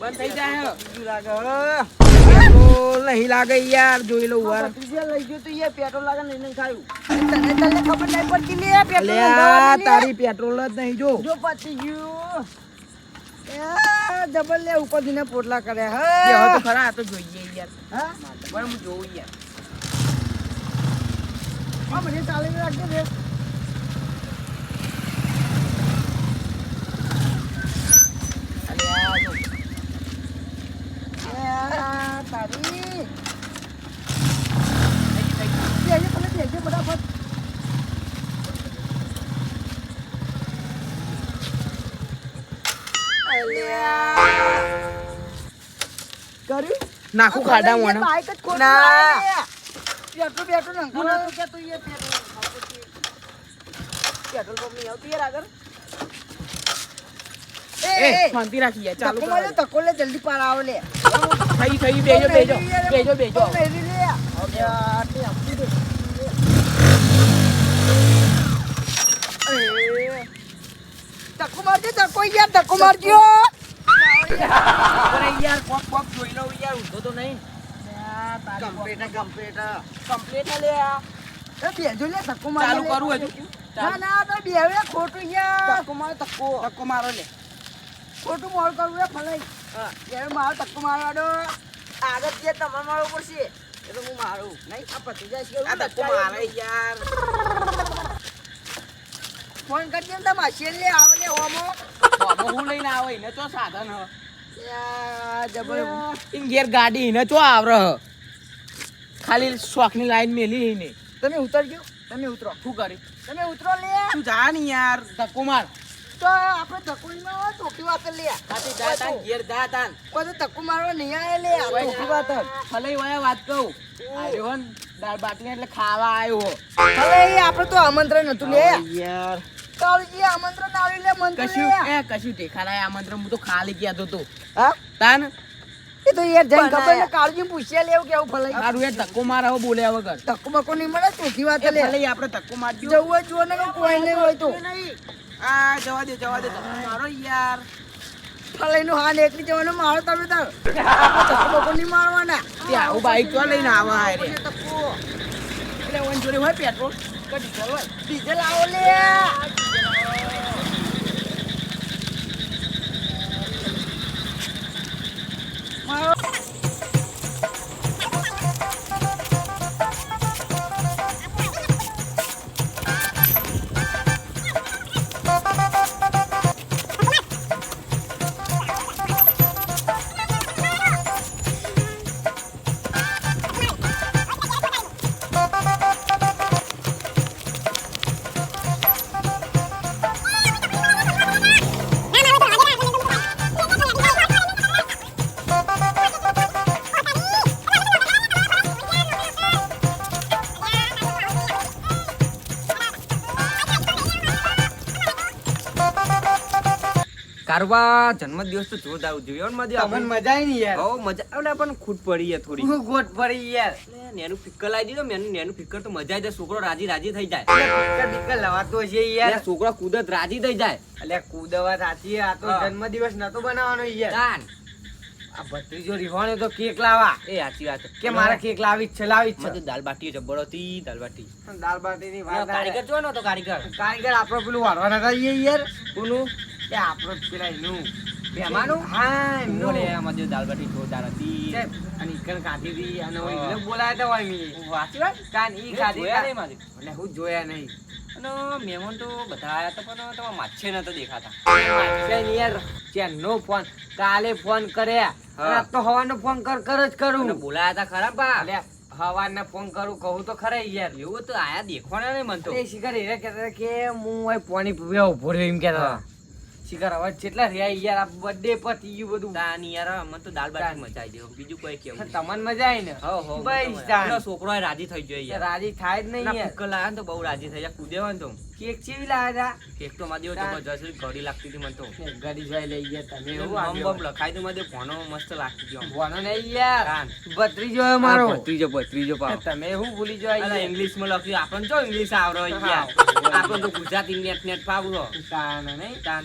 બંધ થઈ જાય બીજું લાગે નહીં લાગે યાર જોઈ લઉં વાર. લઈ ગયો તો યાર પેટ્રોલ લાગે ને ખાયું. તને તને ખબર નહીં પડતી લે પેટ્રોલ અલ્યા તારી પેટ્રોલ જ નહીં જો. જો પતી ગયું. જબર લે ઉપર ને પોટલા કરે હા. તો ખરા આ તો જોઈએ યાર. હા? બરાબર હું જોઉં યાર. મને ચાલી રાખજે કર્યું નાખું ખાડા મોને ના. પેટ્રોલ પેટ્રોલ નાખો ને. નહોતો કહેતો યાર પેટ્રોલ ખાવું છે. પેટ્રોલ પંપ નહીં આવતું યાર આગળ એ, એ એ, શાંતિ રાખી યાર ચાલુ ધક્કો મારજો, કરો. ધક્કો લે જલ્દી પાર આવો લે થઈ થઈ બેજો બેજો બેજો બેજો બહુ લે. યાર, તે આપી દે. એ, યાર મારજો અરે યાર કોક કોક જોઈ લઉં યાર ઊંધો તો નહીં. કમ્પ્લીટ કમ્પ્લીટ કમ્પ્લીટ લે આ. બેજો લે ધક્કો મારજો ચાલુ. કરું હજુ. ના ના તો બેહવે ખોટું યાર. ધક્કો મારો ધક્કો. ધક્કો મારો લે. ખોટું મોડ કરવું એ ફલાઈ. હા. યાર મારો ધક્કો મારવાનો આગળ જે તમારે મારવું પડશે એ તો હું મારું. નહીં આ પતી જાય આ ધક્કો મારે યાર. ફોન કરજે ને તમારા લે આવો લે ઓમો. હું લઈને આવે ને તો સાધન હ. ઘેર ગાડી ને ચો આવર ખાલી શોખની લાઈન મેલી ને તમે ઉતરજો તમે ઉતરો. શું કરી? તમે ઉતરો લે. તું જા ને યાર ધક્કો માર. તો આપણે ધક્કો નહીં મારવા ચોખ્ખી વાત લે. ખાતી જા તાન ઘેર જા તાન. કોઈ તો ધક્કો મારવા નહીં આવે લે. આ વાત ભલે વાયા વાત કહું. આર્યો દાળ બાટી એટલે ખાવા આવ્યો ભલે આપણે તો આમંત્રણ નતું લે. યાર. કાળજી આમંત્રણ આવ્યું લે મન કશું? એ કશું ઠેકાના આમંત્રણ હું તો ખાલી ગયા તો તો. હા? તાન? એ તો યાર જઈને ખબર ને કાળજી પૂછ્યા લેવું કેવું ભલે મારું એ ધક્કો મારા બોલ્યા વગર. ધક્કો બક્કો નહીં મળે ચોખ્ખી વાત લે. ભલે આપણે ધક્કો મારજો. જવું હોય ને કોઈ નહીં હોય તો. આ જવા દે જવા દે મારો યાર. ફલાઈનું હા એકલી જવાનું મારો તમે તાર. ધક્કો નહીં મારવાના. તે બાઈક તો લઈને આવા હાય એટલે પેટ્રોલ? ડીઝલ આવો લે. કારવા જન્મદિવસ તો જોરદાર ઉજવ્યો હો મજા તમને મજા આવી ને યાર. હો મજા આવે. પણ ખૂટ પડી યાર થોડી. હું પડી યાર. નેનું ફિકર લાવી દીધો. મેનું નેનું ફિકર તો મજા આવી જાય. છોકરો રાજી રાજી થઈ જાય. ફિકર લવાતો છે યાર. છોકરો કુદરત રાજી થઈ જાય. એટલે કુદવા સાચી આ તો જન્મદિવસ નતો બનાવવાનો યાર. આ ભત્રીજો રીવાણો તો કેક લાવા. એ સાચી વાત કે મારે કેક લાવી જ છે લાવી જ છે. તો દાલ બાટી જબ્બર હતી દાલ બાટી દાળ બાટી ની વાત કારીગર જો તો કારીગર. કારીગર આપણો પેલું વાળવાના હતા યાર. કોનું? કે આપણો જ પેલા એનું મહેમાનું? હા એમનું બોલે અમારી દાલ બાટી જોરદાર હતી. અને ઈકણ ખાધી હતી અને. એટલે બોલાયા હતા હોય મી. વાંચી વાત કાન ઈ ખાધી જોયા નહીં મારી. અને હું જોયા નહીં. અને મહેમાન તો બધા આયા હતા પણ તમારા માછે નતા દેખાતા. છે યાર. ચેનનો ફોન. કાલે ફોન કર્યા. તો હવાનો ફોન કર કર જ કરું. બોલાયા હતા ખરા પા હવારના ફોન કરું કહું તો ખરા યાર. એવું તો આયા દેખવાના નહીં મન તો. એ શિખર એ કહેતા કે હું પાણી ઊભો રહ્યો એમ કહેતા હતા શિખર હવે જેટલા રહ્યા યાર આ બર્થડે પતી ગયું બધું. તાની યાર મને તો દાલ બાટી મજા આવી ગયો બીજું કોઈ કેવું તમને મજા આવી ને? હો હો બસ તો તાન. છોકરો રાજી થઈ ગયો યાર. રાજી થાય જ નહીં યાર. ફુક્કર લાયા તો બહુ રાજી થઈ ગયા. કૂદે તો કેક ચેવી લાવ્યા કેક તો મારી. જબરજસ્ત હતી, ઘડી લાગતી હતી મને તો. ઘડી જોઈ લઈ ગયા તમે એવું આમ બમ લખાઈ તો મારી ફોનો મસ્ત લાગતી હતી આમ. ભણો નહીં યાર. ભત્રીજો મારો. ભત્રીજો ભત્રીજો પાવ તમે શું ભૂલી જાય અલા, ઇંગ્લિશમાં લખ્યું આપણને જો ઇંગ્લિશ આવરો યાર. આપણને તો ગુજરાતી નેટ નેટ ફાવડો. તાન નહીં? તાન.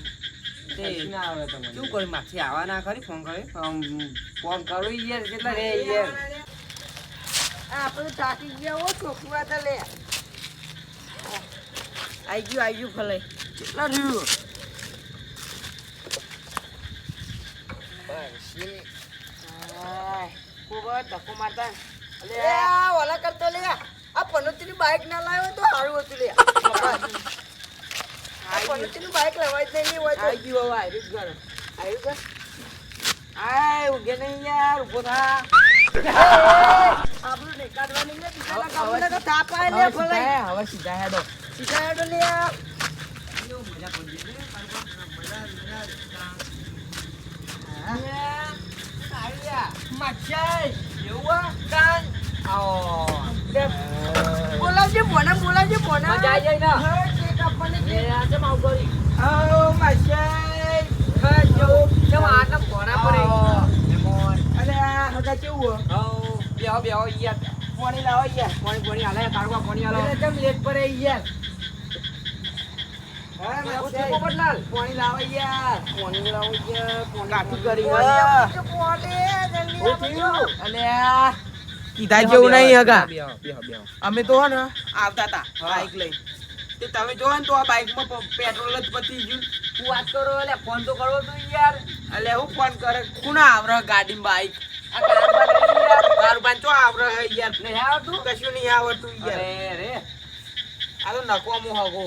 શું કર્યું માછી આવા ના ખરી? ફોન કરે આમ ફોન કરું યાર કેટલા રે યાર. આપણે થાકી ગયા હો છોકરા તો લે. આવી ગયું આવી ગયું ફલાઈ કેટલા રહ્યું ખૂબ ધક્કો મારતા. લે આ ઓલા કરતો લે આ. પનોતીની બાઈક ના લાવ્યો તો સારું હતું લે. આ બાઇક લેવાય જ નહીં હોય આવી ગયું હવે આવી ઘર આવ્યું ઘર? આય ઉગે નહીં યાર ઊભો થા. આપણું નહીં કાઢવાની ને બીજાના કામના તો તાપ આય લે હવે હવે સીધા હેડો. સીધા હેડો લે આ. બોલાવજે મજા આવી જાય ને? આવું? આવો પાણી લાવો યાર પાણી, લાવો યાર કાઠું કરી બોલાવજે, પોતે, જલ્દી હું આપજો. થયું? અલે આ કીધા જેવું નહીં. અમે તો ને આવતા હતા બાઈક લઈ તે તમે જોવો ને તો આ બાઈકમાં પેટ્રોલ જ પતી ગયું. તું વાત કરો એટલે ફોન તો કરવો તું યાર. એટલે હું ફોન કરે? કોના આવરો ગાડી યાર. તારું ચો આવરે યાર. નહીં આવતું કશું નહીં આવડતું યાર. અરે રે આ તો નકવામાં હગો.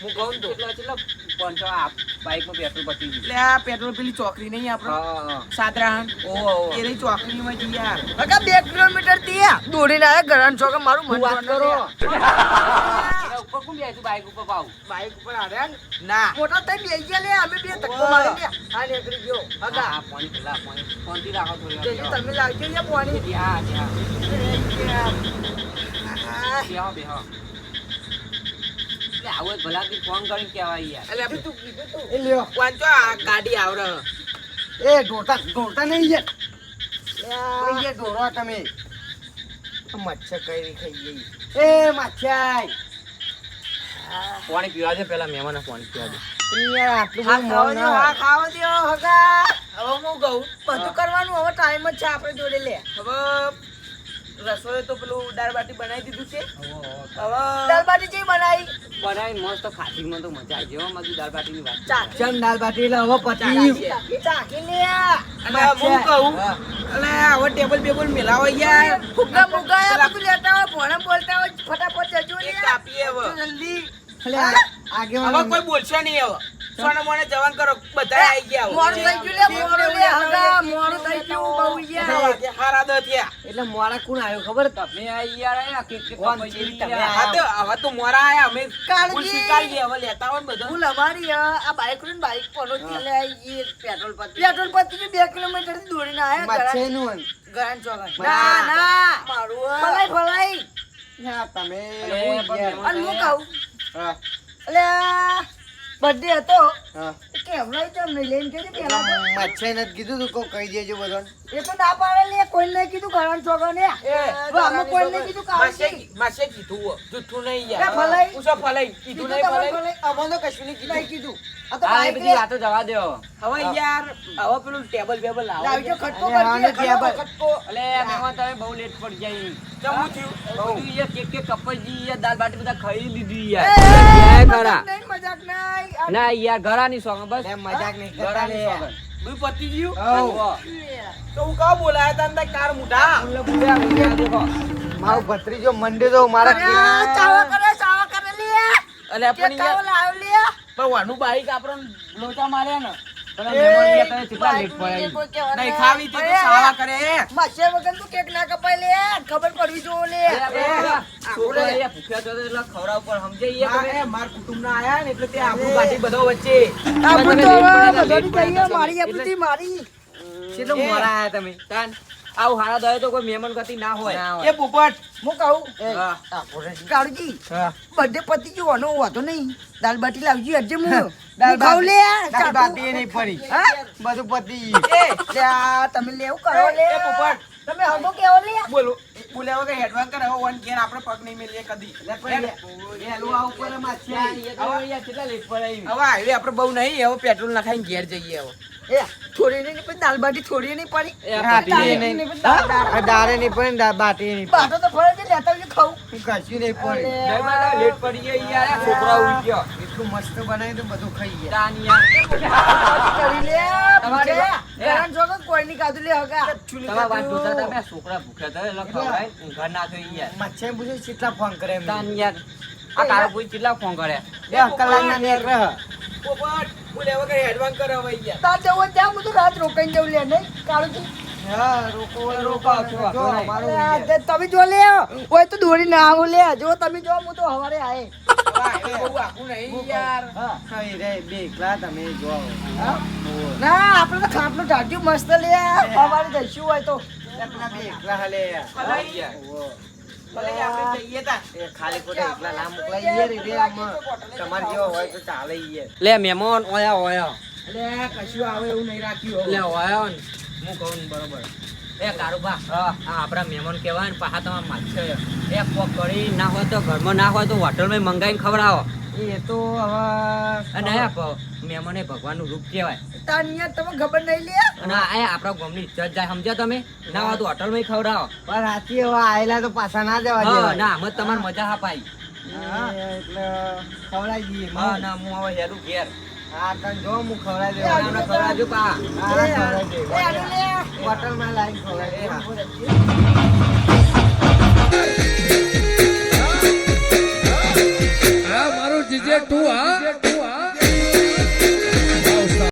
હું કહું તો. એટલે આ બાઈકમાં પેટ્રોલ પતી ગયું. એટલે આ પેટ્રોલ પેલી ચોકડી નહીં આપણે હા સાદરાહન ઓહો ઓહો એ રહી ચોકડીમાં જઈએ યાર. હગા બે કિલોમીટર ત્યાં દોડીને આવ્યા ગરણ છો કે મારું મન વાત લે. ઉપર બાઈક પાવ બાઈક ઉપર આવ્યા ના. મોટા થઈ ગયા લે અમે બે ધક્કો ઓહ. મારી લે. હા નીકળી ગયો. હગા હા પાણી પેલા પાણી શાંતિ રાખો થોડી. તમે લાવજો યા પાણી. હા હા. આ, બેહો. બેહો આવું એક ભલાથી ફોન કરીને કહેવાય યાર. એટલે તું, કીધું તું. એ લ્યો. વાંચો આ ગાડી આવડે. એ ઢોટા ઢોટા નહીં યાર. યા, યાર ઢોરો તમે. મચ્છર કઈ ખાઈ ગઈ? એ માછાઈ પાણી પીવા દે પેલા મહેમાન પાણી પીવા દે. યાર આટલું હા ખાવા દ્યો, હા ખાવા દ્યો, હગા. હવે હું કહું બધું કરવાનું હવે ટાઈમ છે આપણે જોડે લે. હવે રસોઈ તો પેલું દાળ બાટી બનાવી દીધું છે. હવે દાળ બાટી જેવી બનાવી? બનાવી મસ્ત ખાધી માં તો મજા આવી જેવા મારી દાળ બાટી ની વાત. ચાખી. ચમ દાળ બાટી એટલે હવે ચાખી. ચાખી, ચાખી લે. અને હું કહું એટલે હવે ટેબલ બેબલ મેલાવો યાર. ફુગ્ગા મુગ્ગા બધું લેતા હોય ભોણા બોલતા હોય ફટાફટ જજો લે કાપીએ હવે. જલ્દી. હવે કોઈ બોલશે નહીં હવે. સોને મોને જવાન કરો બધા આવી ગયા મોડું થઈ ગયું લે મોડું લે હગા મોડું થઈ ગયું બહુ યાર. હારા દસ થયા. એટલે મોડા કોણ આવ્યો ખબર? તમે આ યાર આયા કે કે કોણ કપાઈ તમે યાર. તો હવે તો મોરા આયા અમે કાળજી. ફૂલ હવે લેતા હોય ને બધું. ભૂલ આ બાઈક લઈને બાઈક પર લે ઈ પેટ્રોલ પંપ પેટ્રોલ પતી બે કિલોમીટર દોડી દોડીને આયા ગરાન ચોકન ના ના મારું ભલાઈ તમે અરે, પણ હું કહું એટલે બર્થડે હતો. કેવડાય કેમ? નહીં લઈને કે પેલા તો. એ તો ના પાડે લે કોઈ નહીં કીધું ગરાન ચોકન ને. આમાં કોઈ નહીં કીધું માસે કાળજી માસે કીધું હો. જૂઠું નહીં યાર. ભલાઈ. ઉસો ભલાઈ. કીધું નહીં ભલાઈ. અમને તો કશું નહીં કીધું. કીધું આ તો આ બધી વાતો જવા દો. હવે યાર હવે પેલું ટેબલ બેબલ લાવો. લાવજો ખટકો અરે, હા, કરજે નથી આ ખટકો, ખટકો મહેમાન તમે બહુ લેટ પડી જાય થયું? બધું યાર કેક કેક કપાઈ યાર દાળ બાટી બધા ખાઈ લીધી યાર. મજાક મજાક નહીં. ના યાર ઘરાની સોંગ બસ. મજાક નહીં સોંગ બધું પતી ગયું. તો હું કહું બોલાયા તા અંદર કાર મોટા એટલે ભત્રીજો યાર દેખો અરે, ચાવા કરે, ચાવા કરે લે. કેક પણ યાર. પણ વાનું બાઈક આપણને લોચા માર્યા ને જે ખાવી તો સાવા કરે. વગર તું કેક ના કપાય લે ખબર પડવી જોઈએ લે. છોકરા ભૂખ્યા તો એટલે ખવડાવ પર હા, તમે એ મારા કુટુંબના આયા ને એટલે તે આપણું બધો વચ્ચે. આપણું તો મારી એટલે- મારી. કેટલો એ. આયા તમે? તાન. આવું હારા દવે તો કોઈ મહેમાન ગતિ ના હોય. એ પોપટ હું કહું. કાળજી. બર્થડે પતી ગયો આનો વાતો નહીં. દાલ બાટી લાવજી અજે મુ. દાલ હું લે દાલ બાટી નહીં ફરી. હા? બધું પતિ. એ તમે લેવું કરો લે. એ પોપટ તમે હમો કેવો લે? બોલો. બોલ્યા વગર હેડવાન કરે હો વન કેન આપણે પગ નહીં મેલીએ કદી. એલું આ ઉપર માછી એ કેટલા લેટ પડે એમ. હવે હાઈવે આપણે બહુ નહીં. હવે પેટ્રોલ નખાઈને ઘેર જઈએ હવે. થોડી નહીં પણ દાલ બાટી થોડી નહીં પડી. નહીં પણ પડે બાટી નહીં બાટો તો ફરે લેતા આવજો ખાવું. કશું નહીં પડે. અરે. નહીં મારે લેટ પડી ગઈ યાર છોકરા ઉઈ ગયો. એટલું મસ્ત બનાવી તો બધું ખાઈ ગયા. તાન કરી લે તમારી ભૂખે. છો કે કોઈ નહીં ખાધું લે હગા. તમારા વાત જોતા હતા બે છોકરા ભૂખ્યા હતા એટલે ખવડાય યાર. મચ્છાએ પૂછ્યું કેટલા ફોન કરે એમ? તાન યાર આ તારો કોઈ કેટલા ફોન કરે બે રહે. પોપટ. વગર હેડવાન તાર જવું ત્યાં બધું રાત રોકાઈને જવું લે નહીં? કાળુજી હા. તે તમે જો લે હોય તો દોડી ના આવું લે. જો તમે જો હું તો હવારે આયે. હવે highway નહીં યાર. હા. રે બે તમે જો ના આપણે તો ખાટલું ઢાંચ્યું મસ્ત લે. હવારે જઈશું હોય તો. બે એકલા હાલે લે મહેમાન ઓયા ઓયા. લે કશું આવે એવું નહીં રાખ્યું લે ઓયા ને. હું કહું ને બરોબર. એ કારુબા હા. આપણા મહેમાન કહેવાય ને પાછા તમારા માછે એ કોક કરી ના હોય તો ઘરમાં ના હોય તો હોટલમાં મંગાવીને ખવડાવો. એ તો હવે અને આ ભ- મહેમાન એ ભગવાનનું રૂપ કહેવાય. તાર નિયત તમે ખબર નહીં લે. અને આ આપણા ગામની ઇજ્જત જાય સમજ્યા તમે? ના હોય તો હોટલમાં ખવડાવો. પણ રાતે હવે આયેલા તો પાછા ના દેવા. હા ના આમ જ તમારે મજા અપાય. હા, એટલે ખવડાવી દઈએ હા ના હું હવે હેરું ઘેર. હા તને જો હું ખવડાવી દેવા. ના, ના, ખવડાવજો પા. ખવડાવી દે. એ આનું લે. હોટલમાં લાઈન ખવડાવી મારું જીજે તું હા?